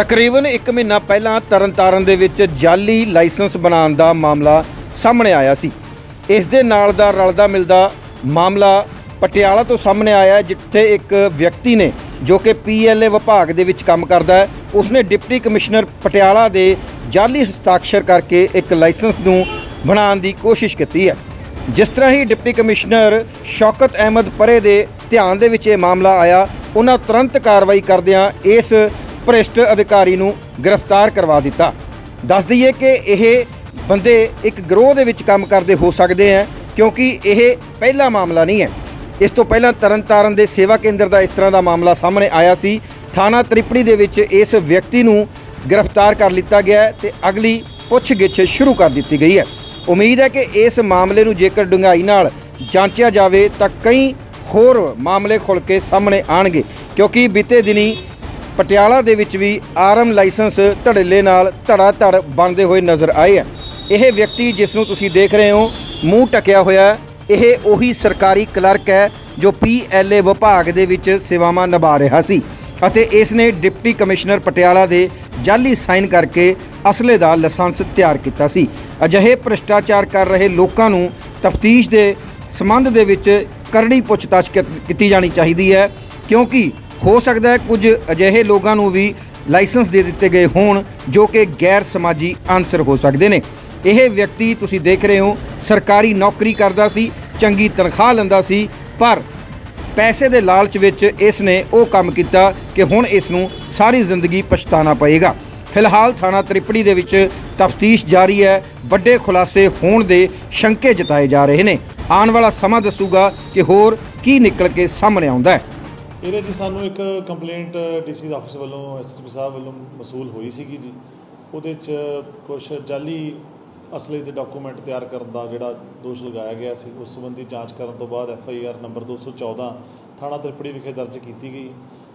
ਤਕਰੀਬਨ 1 ਮਹੀਨਾ ਪਹਿਲਾਂ ਤਰਨਤਾਰਨ ਦੇ ਵਿੱਚ ਜਾਲੀ ਲਾਇਸੈਂਸ ਬਣਾਉਣ ਦਾ ਮਾਮਲਾ ਸਾਹਮਣੇ ਆਇਆ ਸੀ। ਇਸ ਦੇ ਨਾਲ ਦਾ ਰਲਦਾ ਮਿਲਦਾ ਮਾਮਲਾ ਪਟਿਆਲਾ ਤੋਂ ਸਾਹਮਣੇ ਆਇਆ ਜਿੱਥੇ ਇੱਕ ਵਿਅਕਤੀ ਨੇ, ਜੋ ਕਿ ਪੀਐਲਏ ਵਿਭਾਗ ਦੇ ਵਿੱਚ ਕੰਮ ਕਰਦਾ ਹੈ, ਉਸਨੇ ਡਿਪਟੀ ਕਮਿਸ਼ਨਰ ਪਟਿਆਲਾ ਦੇ ਜਾਲੀ ਹਸਤਾਖਰ ਕਰਕੇ ਇੱਕ ਲਾਇਸੈਂਸ ਨੂੰ ਬਣਾਉਣ ਦੀ ਕੋਸ਼ਿਸ਼ ਕੀਤੀ ਹੈ। ਜਿਸ ਤਰ੍ਹਾਂ ਹੀ ਡਿਪਟੀ ਕਮਿਸ਼ਨਰ ਸ਼ੌਕਤ ਅਹਿਮਦ ਪਰੇ ਦੇ ਧਿਆਨ ਦੇ ਵਿੱਚ ਇਹ ਮਾਮਲਾ ਆਇਆ, ਉਹਨਾਂ ਤੁਰੰਤ ਕਾਰਵਾਈ ਕਰਦਿਆਂ ਇਸ ਭ੍ਰਿਸ਼ਟ ਅਧਿਕਾਰੀ ਨੂੰ ਗ੍ਰਿਫਤਾਰ ਕਰਵਾ ਦਿੱਤਾ। ਦੱਸ ਦਈਏ ਕਿ ਇਹ ਬੰਦੇ ਇੱਕ ਗਰੋਹ ਦੇ ਵਿੱਚ ਕੰਮ ਕਰਦੇ ਹੋ ਸਕਦੇ ਹੈ, ਕਿਉਂਕਿ ਇਹ ਪਹਿਲਾ ਮਾਮਲਾ ਨਹੀਂ ਹੈ। ਇਸ ਤੋਂ ਪਹਿਲਾਂ ਤਰਨਤਾਰਨ ਦੇ ਸੇਵਾ ਕੇਂਦਰ ਦਾ ਇਸ ਤਰ੍ਹਾਂ ਦਾ ਮਾਮਲਾ ਸਾਹਮਣੇ ਆਇਆ ਸੀ। ਥਾਣਾ ਤ੍ਰਿਪੜੀ ਦੇ ਵਿੱਚ ਇਸ ਵਿਅਕਤੀ ਨੂੰ ਗ੍ਰਿਫਤਾਰ ਕਰ ਲਿੱਤਾ ਗਿਆ ਹੈ ਤੇ ਅਗਲੀ ਪੁੱਛਗਿੱਛ ਸ਼ੁਰੂ ਕਰ ਦਿੱਤੀ ਗਈ ਹੈ। ਉਮੀਦ ਹੈ ਕਿ ਇਸ ਮਾਮਲੇ ਨੂੰ ਜੇਕਰ ਡੂੰਘਾਈ ਨਾਲ ਜਾਂਚਿਆ ਜਾਵੇ ਤਾਂ ਕਈ ਹੋਰ ਮਾਮਲੇ ਖੁੱਲ ਕੇ ਸਾਹਮਣੇ ਆਣਗੇ ਕਿਉਂਕਿ ਬੀਤੇ ਦਿਨੀ ਪਟਿਆਲਾ ਦੇ ਵਿੱਚ ਵੀ ਆਰਮ ਲਾਇਸੈਂਸ ਧੜੇਲੇ ਨਾਲ ਧੜਾ ਧੜ ਬਣਦੇ ਹੋਏ ਨਜ਼ਰ ਆਏ ਹੈ ਇਹ ਵਿਅਕਤੀ ਜਿਸ ਨੂੰ ਤੁਸੀਂ ਦੇਖ ਰਹੇ ਹੋ, ਮੂੰਹ ਟਕਿਆ ਹੋਇਆ ਇਹ ਉਹੀ ਸਰਕਾਰੀ ਕਲਰਕ ਹੈ ਜੋ ਪੀਐਲਏ ਵਿਭਾਗ ਦੇ ਵਿੱਚ ਸੇਵਾਵਾਂ ਨਿਭਾ ਰਿਹਾ ਸੀ ਅਤੇ ਇਸ ਨੇ ਡਿਪਟੀ ਕਮਿਸ਼ਨਰ ਪਟਿਆਲਾ ਦੇ ਜਾਲੀ ਸਾਈਨ ਕਰਕੇ ਅਸਲੇ ਦਾ ਲਾਇਸੈਂਸ ਤਿਆਰ ਕੀਤਾ ਸੀ। ਅਜਿਹੇ ਭ੍ਰਿਸ਼ਟਾਚਾਰ ਕਰ ਰਹੇ ਲੋਕਾਂ ਨੂੰ ਤਫਤੀਸ਼ ਦੇ ਸੰਬੰਧ ਦੇ ਵਿੱਚ ਕਰੜੀ ਪੁੱਛਤਾਛ ਕੀਤੀ ਜਾਣੀ ਚਾਹੀਦੀ ਹੈ ਕਿਉਂਕਿ ਹੋ ਸਕਦਾ ਹੈ ਕੁਝ ਅਜਿਹੇ ਲੋਕਾਂ ਨੂੰ ਵੀ ਲਾਇਸੈਂਸ ਦੇ ਦਿੱਤੇ ਗਏ ਹੋਣ ਜੋ ਕਿ ਗੈਰ ਸਮਾਜੀ ਆਨਸਰ ਹੋ ਸਕਦੇ ਨੇ। ਇਹ ਵਿਅਕਤੀ ਤੁਸੀਂ ਦੇਖ ਰਹੇ ਹੋ, ਸਰਕਾਰੀ ਨੌਕਰੀ ਕਰਦਾ ਸੀ, ਚੰਗੀ ਤਨਖਾਹ ਲੈਂਦਾ ਸੀ, ਪਰ ਪੈਸੇ ਦੇ ਲਾਲਚ ਵਿੱਚ ਇਸ ਨੇ ਉਹ ਕੰਮ ਕੀਤਾ ਕਿ ਹੁਣ ਇਸ ਨੂੰ ਸਾਰੀ ਜ਼ਿੰਦਗੀ ਪਛਤਾਣਾ ਪਏਗਾ। ਫਿਲਹਾਲ ਥਾਣਾ ਤ੍ਰਿਪੜੀ ਦੇ ਵਿੱਚ ਤਫਤੀਸ਼ ਜਾਰੀ ਹੈ। ਵੱਡੇ ਖੁਲਾਸੇ ਹੋਣ ਦੇ ਸ਼ੰਕੇ ਜਤਾਏ ਜਾ ਰਹੇ ਨੇ। ਆਉਣ ਵਾਲਾ ਸਮਾਂ ਦੱਸੂਗਾ ਕਿ ਹੋਰ ਕੀ ਨਿਕਲ ਕੇ ਸਾਹਮਣੇ ਆਉਂਦਾ ਹੈ। ਇਹਦੇ ਜੀ ਸਾਨੂੰ ਇੱਕ ਕੰਪਲੇਂਟ ਡੀਸੀ ਦਾ ਆਫਿਸ ਵੱਲੋਂ ਐਸਐਸਪੀ ਸਾਹਿਬ ਵੱਲੋਂ ਮਸੂਲ ਹੋਈ ਸੀਗੀ ਜੀ। ਉਹਦੇ 'ਚ ਕੁਝ ਜਾਲੀ ਅਸਲੇ ਦੇ ਡਾਕੂਮੈਂਟ ਤਿਆਰ ਕਰਨ ਦਾ ਜਿਹੜਾ ਦੋਸ਼ ਲਗਾਇਆ ਗਿਆ ਸੀ, ਉਸ ਸੰਬੰਧੀ ਜਾਂਚ ਕਰਨ ਤੋਂ ਬਾਅਦ ਐਫ ਆਈ ਆਰ ਨੰਬਰ 214 ਥਾਣਾ ਤ੍ਰਿਪੜੀ ਵਿਖੇ ਦਰਜ ਕੀਤੀ ਗਈ।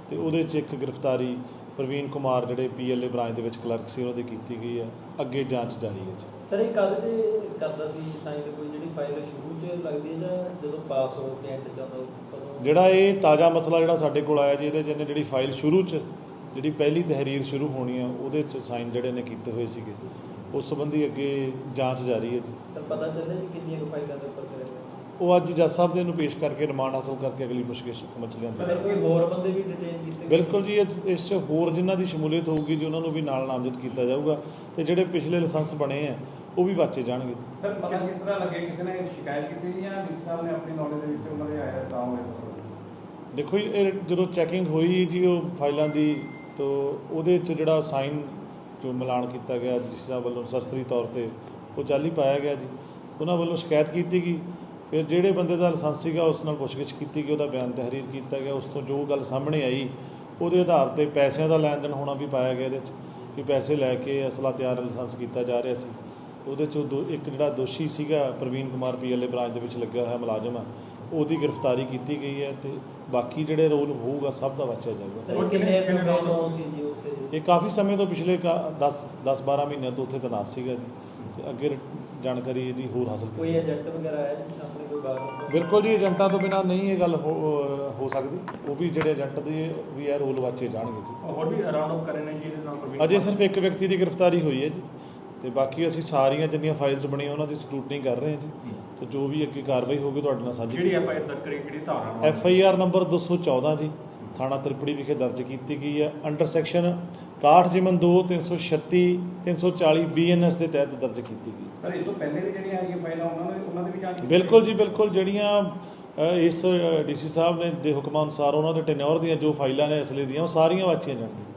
ਤੇ ਉਹਦੇ 'ਚ ਇੱਕ ਗ੍ਰਿਫਤਾਰੀ ਪ੍ਰਵੀਨ ਕੁਮਾਰ ਜਿਹੜੇ ਪੀਐਲਏ ਬ੍ਰਾਂਚ ਦੇ ਵਿੱਚ ਕਲਰਕ ਸੀ ਉਹਨਾਂ ਦੀ ਕੀਤੀ ਗਈ ਹੈ। ਅੱਗੇ ਜਾਂਚ ਜਾਰੀ ਹੈ ਜੀ। ਸਰ, ਇਹ ਕਦ ਤੇ ਕਰਦਾ ਸੀ, ਸਾਈਨ ਕੋਈ ਜਿਹੜੀ ਫਾਈਲ ਸ਼ੁਰੂ ਚ ਲੱਗਦੀ ਹੈ ਜਾਂ ਜਦੋਂ ਪਾਸ ਹੋ ਕੇ ਐਂਡ ਚ ਆਉਂਦਾ ਜਿਹੜਾ ਇਹ ਤਾਜ਼ਾ ਮਸਲਾ ਜਿਹੜਾ ਸਾਡੇ ਕੋਲ ਆਇਆ ਜੀ ਇਹਦੇ 'ਚ ਇਹਨੇ ਜਿਹੜੀ ਫਾਈਲ ਸ਼ੁਰੂ 'ਚ ਜਿਹੜੀ ਪਹਿਲੀ ਤਹਿਰੀਰ ਸ਼ੁਰੂ ਹੋਣੀ ਆ ਉਹਦੇ 'ਚ ਸਾਈਨ ਜਿਹੜੇ ਨੇ ਕੀਤੇ ਹੋਏ ਸੀਗੇ। ਉਸ ਸੰਬੰਧੀ ਅੱਗੇ ਜਾਂਚ ਜਾਰੀ ਹੈ ਜੀ। ਸਰ ਪਤਾ ਚੱਲਿਆ ਜੀ ਕਿੰਨੀਆਂ ਫਾਈਲਾਂ ਦੇ ਉੱਪਰ ਉਹ ਅੱਜ ਜੱਜ ਸਾਹਿਬ ਦੇ ਨੂੰ ਪੇਸ਼ ਕਰਕੇ ਰਿਮਾਂਡ ਹਾਸਲ ਕਰਕੇ ਅਗਲੀ ਪੁੱਛਗਿੱਛ ਮਚ ਲਿਆਂਦੀ ਸਰ ਕੋਈ ਹੋਰ ਬੰਦੇ ਵੀ ਡਿਟੇਨ ਕੀਤੇ? ਬਿਲਕੁਲ ਜੀ ਇਸ- ਇਸ 'ਚ ਹੋਰ ਜਿਨ੍ਹਾਂ ਦੀ ਸ਼ਮੂਲੀਅਤ ਹੋਊਗੀ ਜੀ ਉਹਨਾਂ ਨੂੰ ਵੀ ਨਾਲ ਨਾਮਜ਼ਦ ਕੀਤਾ ਜਾਊਗਾ। ਤੇ ਜਿਹੜੇ ਪਿਛਲੇ ਲਾਇਸੈਂਸ ਬਣੇ ਆ ਉਹ ਵੀ ਵਾਚੇ ਜਾਣਗੇ। ਸਰ ਪਤਾ ਕਿਸ ਤਰ੍ਹਾਂ ਲੱਗੇ? ਕਿਸੇ ਨੇ ਸ਼ਿਕਾਇਤ ਕੀਤੀ ਜਾਂ ਡੀਸੀ ਸਾਹਿਬ ਨੇ ਆਪਣੀ ਨੌਲੇਜ ਦੇ ਵਿੱਚ ਉਹਨਾਂ ਦੇ ਆਇਆ ਤਾਂ ਹੋਇਆ? ਦੇਖੋ ਜੀ ਇਹ ਜਦੋਂ ਚੈਕਿੰਗ ਹੋਈ ਜੀ ਉਹ ਫਾਈਲਾਂ ਦੀ ਤੋਂ ਉਹਦੇ 'ਚ ਜਿਹੜਾ ਸਾਈਨ ਜੋ ਮਿਲਾਨ ਕੀਤਾ ਗਿਆ ਜਿਸ ਸਾਹਿਬ ਵੱਲੋਂ ਸਰਸਰੀ ਤੌਰ ਤੇ ਉਹ ਜਾਲੀ ਪਾਇਆ ਗਿਆ ਜੀ। ਉਹਨਾਂ ਵੱਲੋਂ ਸ਼ਿਕਾਇਤ ਕੀਤੀ ਗਈ। ਫਿਰ ਜਿਹੜੇ ਬੰਦੇ ਦਾ ਲਾਇਸੈਂਸ ਸੀਗਾ ਉਸ ਨਾਲ ਪੁੱਛਗਿੱਛ ਕੀਤੀ ਗਈ ਉਹਦਾ ਬਿਆਨ ਤਹਿਰੀਰ ਕੀਤਾ ਗਿਆ। ਉਸ ਤੋਂ ਜੋ ਗੱਲ ਸਾਹਮਣੇ ਆਈ ਉਹਦੇ ਆਧਾਰ ਤੇ ਪੈਸਿਆਂ ਦਾ ਲੈਣ ਦੇਣ ਹੋਣਾ ਵੀ ਪਾਇਆ ਗਿਆ ਇਹਦੇ 'ਚ ਕਿ ਪੈਸੇ ਲੈ ਕੇ ਅਸਲਾ ਤਿਆਰ ਲਾਇਸੈਂਸ ਕੀਤਾ ਜਾ ਰਿਹਾ ਸੀ। ਉਹਦੇ 'ਚੋਂ ਦੋ ਇੱਕ ਜਿਹੜਾ ਦੋਸ਼ੀ ਸੀਗਾ ਪ੍ਰਵੀਨ ਕੁਮਾਰ ਪੀਐਲਏ ਬ੍ਰਾਂਚ ਦੇ ਵਿੱਚ ਲੱਗਿਆ ਹੋਇਆ ਮੁਲਾਜ਼ਮ ਆ ਉਹਦੀ ਗ੍ਰਿਫਤਾਰੀ ਕੀਤੀ ਗਈ ਹੈ ਤੇ ਬਾਕੀ ਜਿਹੜੇ ਰੋਲ ਹੋਊਗਾ ਸਭ ਦਾ ਵਾਚਿਆ ਜਾਊਗਾ। ਸਰ ਇਹ ਕਿੰਨੇ ਸਮੇਂ ਤੋਂ ਸੀ ਜੀ ਉੱਥੇ? ਇਹ ਕਾਫੀ ਸਮੇਂ ਤੋਂ ਪਿਛਲੇ 10 10 12 ਮਹੀਨਿਆਂ ਤੋਂ ਉੱਥੇ ਤੈਨਾਤ ਸੀਗਾ ਜੀ। ਤੇ ਅੱਗੇ ਜਾਣਕਾਰੀ ਇਹਦੀ ਹੋਰ ਹਾਸਲ ਕੋਈ ਏਜੰਟ ਵਗੈਰਾ ਆਇਆ ਜੀ ਸਾਹਮਣੇ ਕੋਈ ਬਾਹਰ? ਬਿਲਕੁਲ ਜੀ ਏਜੰਟਾਂ ਤੋਂ ਬਿਨਾ ਨਹੀਂ ਇਹ ਗੱਲ ਹੋ ਹੋ ਸਕਦੀ। ਉਹ ਵੀ ਜਿਹੜੇ ਏਜੰਟ ਦੇ ਵੀ ਇਹ ਰੋਲ ਵਾਚੇ ਜਾਣਗੇ ਜੀ। ਹੋਰ ਵੀ ਰਾਉਂਡ ਅਪ ਕਰੇ ਨੇ ਜੀ ਇਹਦੇ ਨਾਲ ਪ੍ਰਵੀਨ ਅਜੇ ਸਿਰਫ ਇੱਕ ਵਿਅਕਤੀ ਦੀ ਗ੍ਰਿਫਤਾਰੀ ਹੋਈ ਹੈ ਜੀ। ਤੇ ਬਾਕੀ ਅਸੀਂ ਸਾਰੀਆਂ ਜਿੰਨੀਆਂ ਫਾਈਲਸ ਬਣੀਆਂ ਉਹਨਾਂ ਦੀ ਸਕਰੂਟਨੀ ਕਰ ਰਹੇ ਹਾਂ ਜੀ। ਤੇ ਜੋ ਵੀ ਅੱਗੇ ਕਾਰਵਾਈ ਹੋਊਗੀ ਤੁਹਾਡੇ ਨਾਲ ਸਾਂਝੀ ਜਿਹੜੀ ਆਪਾਂ ਦਰਜ ਕਰੀ ਕਿਹੜੀ ਧਾਰਾ ਨਾਲ ਐਫ ਆਈ ਆਰ ਨੰਬਰ 214 ਜੀ। ਥਾਣਾ ਤ੍ਰਿਪੜੀ ਵਿਖੇ ਦਰਜ ਕੀਤੀ ਗਈ ਹੈ। ਅੰਡਰ ਸੈਕਸ਼ਨ 61 ਜਿਮਨ 2 336 340 ਬੀਐਨਐਸ ਦੇ ਤਹਿਤ ਦਰਜ ਕੀਤੀ ਗਈ। ਸਰ ਇਸ ਤੋਂ ਪਹਿਲੇ ਵੀ ਜਿਹੜੀਆਂ ਹੈਗੀਆਂ ਫਾਈਲਾਂ ਉਹਨਾਂ ਦੇ ਉਹਨਾਂ ਦੇ ਵੀ ਜਾਂਚ ਬਿਲਕੁਲ ਜੀ ਬਿਲਕੁਲ। ਜਿਹੜੀਆਂ ਇਸ ਡੀਸੀ ਸਾਹਿਬ ਨੇ ਦੇ ਹੁਕਮਾਂ ਅਨੁਸਾਰ ਉਹਨਾਂ ਦੇ ਟੈਨਿਓਰ ਦੀਆਂ ਜੋ ਫਾਈਲਾਂ ਨੇ ਅਸਲੇ ਦੀਆਂ ਉਹ ਸਾਰੀਆਂ ਵਾਚੀਆਂ ਜਾਣਗੀਆਂ।